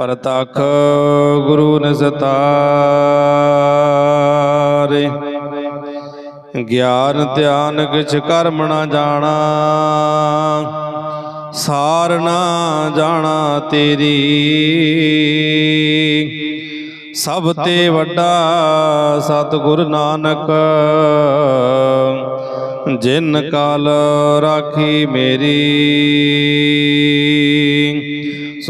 ਪਰਤਖ ਗੁਰੂ ਨਿਸਤਾਰੇ। ਗਿਆਨ, ਧਿਆਨ, ਕਿਛ ਕਰਮ ਨਾ ਜਾਣਾ, ਸਾਰ ਨਾ ਜਾਣਾ ਤੇਰੀ। ਸਭ ਤੇ ਵੱਡਾ ਸਤਿਗੁਰ ਨਾਨਕ, ਜਿਨ ਕਾਲ ਰਾਖੀ ਮੇਰੀ।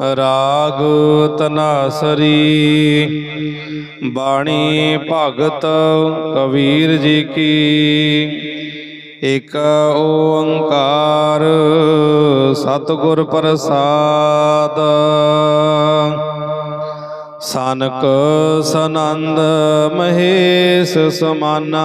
ਰਾਗ ਤਨਾਸਰੀ। ਬਾਣੀ ਭਗਤ ਕਬੀਰ ਜੀ ਕੀ। ਇਕ ਓੰਕਾਰ ਸਤਿਗੁਰ ਪ੍ਰਸਾਦ। ਸਨਕ ਸਨੰਦ ਮਹੇਸ਼ ਸਮਾਨਾ।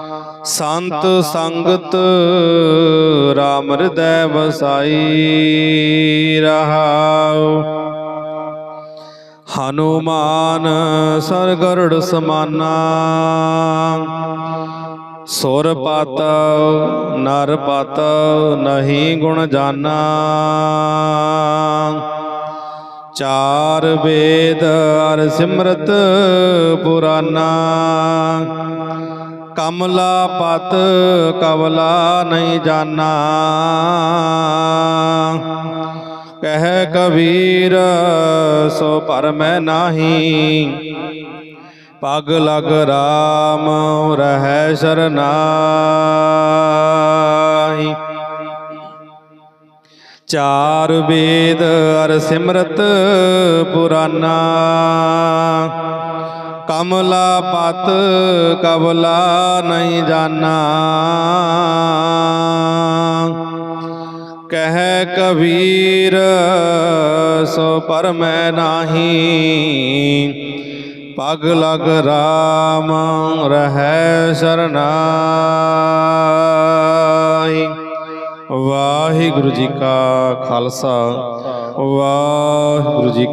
ਸੰਤ ਸੰਗਤ ਰਾਮ ਹਿਰਦੈ ਵਸਾਈ ਰਹਾਉ। ਹਨੂਮਾਨ ਸਰਗਰੜ ਸਮਾਨਾ। ਸੁਰ ਪਤ ਨਰ ਪਤ ਨਹੀਂ ਗੁਣ ਜਾਨਾ। ਚਾਰ ਵੇਦ ਅਰ ਸਿਮਰਤ ਪੁਰਾਨਾ। ਕਮਲਾ ਪਤ ਕਵਲਾ ਨਹੀਂ ਜਾਣਾ। ਕਹਿ ਕਬੀਰ, ਸੋ ਪਰਮੈ ਨਾਹੀ। ਪਗ ਲਗ ਰਾਮ, ਰਹਿ ਸਰਨਾਹੀ। ਚਾਰ ਵੇਦ ਅਰ ਸਿਮਰਤ ਪੁਰਾਨਾ। ਕਮਲਾ ਪਤ ਕਬਲਾ ਨਹੀਂ ਜਾਣਾ। ਕਹਿ ਕਬੀਰ, ਸੋ ਪਰਮੈ ਨਾਹੀ। ਪਗ ਲਗ ਰਾਮ ਰਹਿ ਸਰਨਾਹੀ ਵਾਹਿਗੁਰੂ ਜੀ ਕਾ ਖਾਲਸਾ। ਵਾਹਿਗੁਰੂ ਜੀ